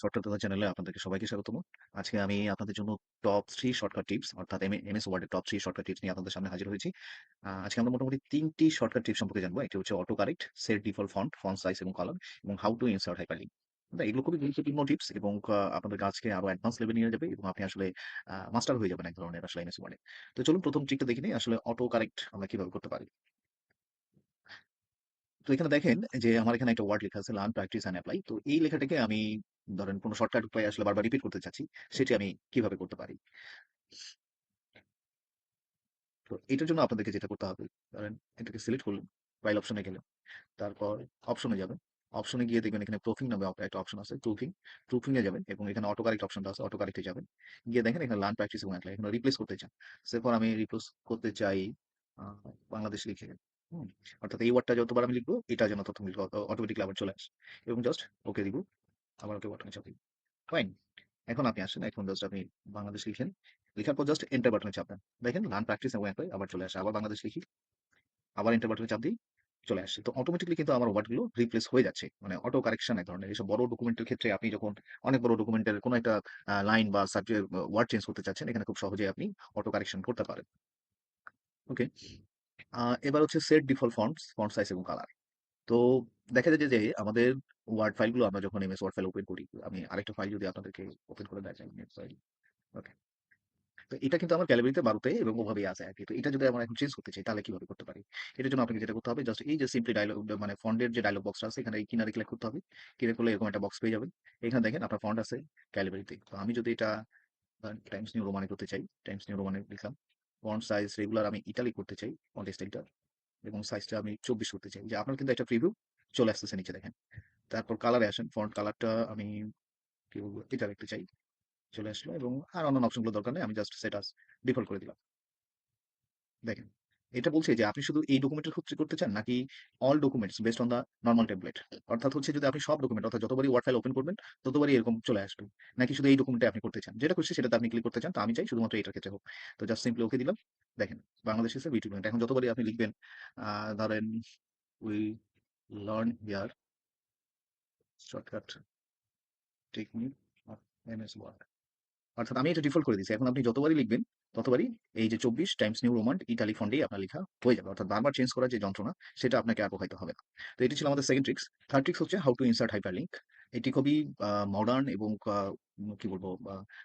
Shortcut চ্যানেলে আপনাদেরকে সবাইকে স্বাগতম। আজকে আমি আপনাদের জন্য টপ 3 শর্টকাট টিপস অর্থাৎ এম এমএস ওয়ার্ড এর টপ 3 শর্টকাট টিপস নিয়ে আপনাদের সামনে হাজির হয়েছি। আজকে আমরা মোটামুটি ৩ টি শর্টকাট টিপস সম্পর্কে জানব। একটি হচ্ছে auto correct, set default font, font size এবং কালার এবং হাউ টু ইনসার্ট হাইপারলিংক। না এগুলো খুবই গুরুত্বপূর্ণ টিপস এবং আপনাদের কাজকে আরও অ্যাডভান্স লেভেলে নিয়ে যাবে এবং আপনি আসলে মাস্টার হয়ে যাবেন এক ধরনের আসলে এমএস ওয়ার্ড তো চলুন ১ম ট্রিকটা দেখে আসলে অটো কারেক্ট আমরা কীভাবে করতে পারি। তো এখানে দেখেন যে আমার এখানে একটা ওয়ার্ড লেখা আছে লার্ন, প্র্যাকটিস অ্যান্ড এপ্লাই। তো এই লেখাটাকে আমি ধরেন কোন শর্টকাট উপায়ে আসলে বারবার রিপিট করতে চাচ্ছি, সেটি আমি কীভাবে করতে পারি? তো এটার জন্য আপনাদেরকে যেটা করতে হবে, ধরেন এটাকে সিলেক্ট করলেন, ফাইল অপশনে গেলেন। তারপর অপশনে যাবেন। অপশনে গিয়ে দেখবেন এখানে প্রুফিং নামে একটা অপশন আছে। প্রুফিং, প্রুফিং এ যাবেন এবং এখানে অটো কারেক্ট অপশনটা আছে। অটো কারেক্ট যাবেন। গিয়ে দেখেন এখানে লার্ন, প্র্যাকটিস এবং। এখানে রিপ্লেস করতে চান। সো এরপর আমি রিপ্লেস করতে চাই বাংলাদেশ লিখে। হুম? অর্থাৎ এই ওয়ার্ডটা যতবার আমি লিখব, এটা যেন তত মিল অ অটোমেটিক্যালি আবার চলে আসে। এবং জাস্ট ওকে দিব। আবার ওকে বাটনে চাপ দিব। ফাইন। এখন আপনি আসেন। এখন জাস্ট আপনি বাংলাদেশ লিখেন। লেখার পর জাস্ট এন্টার বাটনে চাপ দেন। দেখেন লার্ন, প্র্যাকটিস এবং এপ্লাই আবার চলে আসে। আবার বাংলাদেশ লিখি। আবার এন্টার বাটনে চাপ দিই। চলে আসছে। তো অটোমেটিক্যালি কিন্তু আমার ওয়ার্ডগুলো রিপ্লেস হয়ে যাচ্ছে। মানে অটো কারেকশন এক ধরনের। এইসব বড় ডকুমেন্টের ক্ষেত্রে আপনি যখন অনেক বড় ডকুমেন্টের কোনো একটা লাইন বা সাবজেক্ট ওয়ার্ড চেঞ্জ করতে চাচ্ছেন, এখানে খুব সহজেই আপনি অটো কারেকশন করতে পারেন। ওকে। এবার হচ্ছে set default fonts, font size এবং কালার। তো দেখা যায় যে, আমাদের ওয়ার্ড ফাইলগুলো আমরা যখন এমএস ওয়ার্ড ফাইল ওপেন করি, আমি আরেকটা ফাইল যদি আপনাদেরকে ওপেন করে দেখাই ফাইল। ওকে। তো এটা কিন্তু আমার ক্যালিব্রিতে ১২ তে এবং ওভাবেই আছে আর কি তো এটা যদি আমরা এখন চেঞ্জ করতে চাই তাহলে কীভাবে করতে পারি? এটার জন্য আপনাকে যেটা করতে হবে জাস্ট এই যে সিম্পলি ডায়ালগ মানে ফন্টের যে ডায়ালগ বক্সটা আছে এখানে এই কিনারে ক্লিক করতে হবে। ক্লিক করলে এরকম একটা বক্স পেয়ে যাবেন। এখানে দেখেন আপনার ফন্ট আছে ক্যালিব্রিতে। তো আমি যদি এটা টাইমস নিউ রোমানে করতে চাই, টাইমস নিউ রোমানে লিখলাম। ফন্ট সাইজ রেগুলার আমি ইটালি করতে চাই, ফন্ট স্টাইলটা এবং সাইজটা আমি ২৪ করতে চাই। যে আপনার কিন্তু একটা প্রিভিউ চলে আসতেছে নিচে দেখেন। তারপর কালারে আসেন। ফন্ট কালারটা আমি কি বলব এটা রাখতে চাই। চলে আসলো এবং আর অন্যান্য অপশনগুলো দরকার নেই। আমি জাস্ট সেটা ডিফল্ট করে দিলাম। দেখেন। এটা বলছে যে আপনি শুধু এই ডকুমেন্টের ক্ষেত্রে করতে চান নাকি all documents based on the normal template. অর্থাৎ হচ্ছে যদি আপনি সব ডকুমেন্ট অর্থাৎ যতবারই ওয়ার্ড ফাইল ওপেন করবেন ততবারই এরকম চলে আসবে। নাকি শুধু এই ডকুমেন্টে আপনি করতে চান। যেটা খুশি সেটাতে আপনি ক্লিক করতে চান। তো আমি চাই শুধুমাত্র এটার ক্ষেত্রে হোক। তো জাস্ট সিম্পলি ওকে দিলাম। দেখেন বাংলাদেশ বিউটি পয়েন্ট। এখন যতবারই আপনি লিখবেন ধরেন we learn here shortcut technique of MS Word. অর্থাৎ আমি এটা ডিফল্ট করে দিয়েছি। এখন আপনি যতবারই লিখবেন, ততবারই এই যে ২৪ টাইমস নিউ রোমান ইটালি ফন্ডেই আপনার লেখা হয়ে যাবে। অর্থাৎ বারবার চেঞ্জ করার যে যন্ত্রণা, সেটা আপনাকে আর প্রভাবিত হবে না। তো এটি ছিল আমাদের সেকেন্ড ট্রিক্স। থার্ড ট্রিক্স হচ্ছে how to insert hyperlink এটি খুবই মডার্ন এবং কি বলব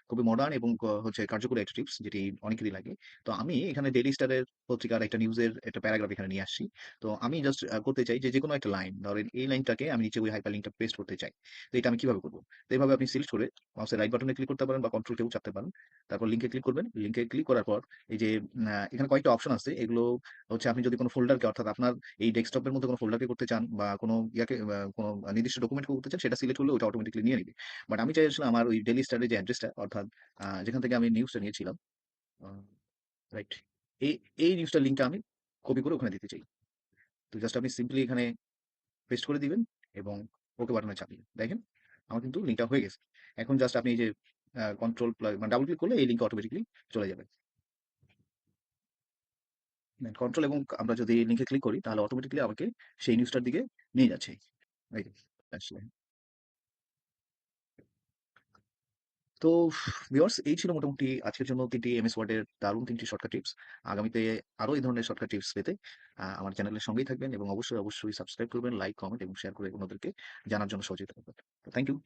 খুবই মডার্ন এবং হচ্ছে কার্যকরী একটা টিপস যেটি অনেকেরই লাগে। তো আমি এখানে ডেইলি স্টারের পত্রিকার একটা নিউজের একটা প্যারাগ্রাফ এখানে নিয়ে আসছি। তো আমি জাস্ট করতে চাই যে যেকোনো একটা লাইন ধরেন এই লাইনটাকে আমি নিচে ওই হাইপার লিঙ্কটা পেস্ট করতে চাই। তো এটা আমি কীভাবে করব তো এভাবে আপনি সিলেক্ট করে মাউসের রাইট বাটনে ক্লিক করতে পারেন বা কন্ট্রোল কেও চাপতে পারেন। তারপর লিঙ্কে ক্লিক করবেন। লিংকে ক্লিক করার পর এই যে এখানে কয়েকটা অপশন আছে। এগুলো হচ্ছে আপনি যদি কোনো ফোল্ডারকে অর্থাৎ আপনার এই ডেস্কটপের মধ্যে কোন ফোল্ডারকে করতে চান বা কোনো ইয়াকে কোনো নির্দিষ্ট ডকুমেন্টকে করতে চান, সেটা সিলেক্ট করলে ওটা অটোমেটিকলি নিয়ে নিবে। বাট আমি চাইছিলাম আমার ওই ডেইলি স্টারের যে অ্যাড্রেসটা অর্থাৎ যেখান থেকে আমি নিউজটা নিয়েছিলাম রাইট। এই এই নিউজটার লিঙ্কটা আমি কপি করে ওখানে দিতে চাই। তো জাস্ট আপনি সিম্পলি এখানে পেস্ট করে দিবেন এবং ওকে বাটনে চাপ দিবেন। দেখেন, আমার কিন্তু লিঙ্কটা হয়ে গেছে। এখন জাস্ট আপনি এই যে কন্ট্রোল মানে ডাবল ক্লিক করলে এই লিংকে অটোমেটিকলি চলে যাবে। কন্ট্রোল এবং আমরা যদি লিঙ্কে ক্লিক করি, তাহলে অটোমেটিকলি আমাকে সেই নিউজটার দিকে নিয়ে যাচ্ছে। এই যে আসলে। তো ভিউয়ার্স এই ছিল মোটামুটি আজকের জন্য ৩ টি এমএস ওয়ার্ডের দারুণ তিনটি শর্টকাট টিপস। আগামীতে আরও এই ধরনের শর্টকাট টিপস পেতে আমার চ্যানেলের সঙ্গেই থাকবেন এবং অবশ্যই, অবশ্যই সাবস্ক্রাইব করবেন, লাইক, কমেন্ট এবং শেয়ার করে অন্যদেরকে জানার জন্য সহযোগিতা করবেন। Thank you.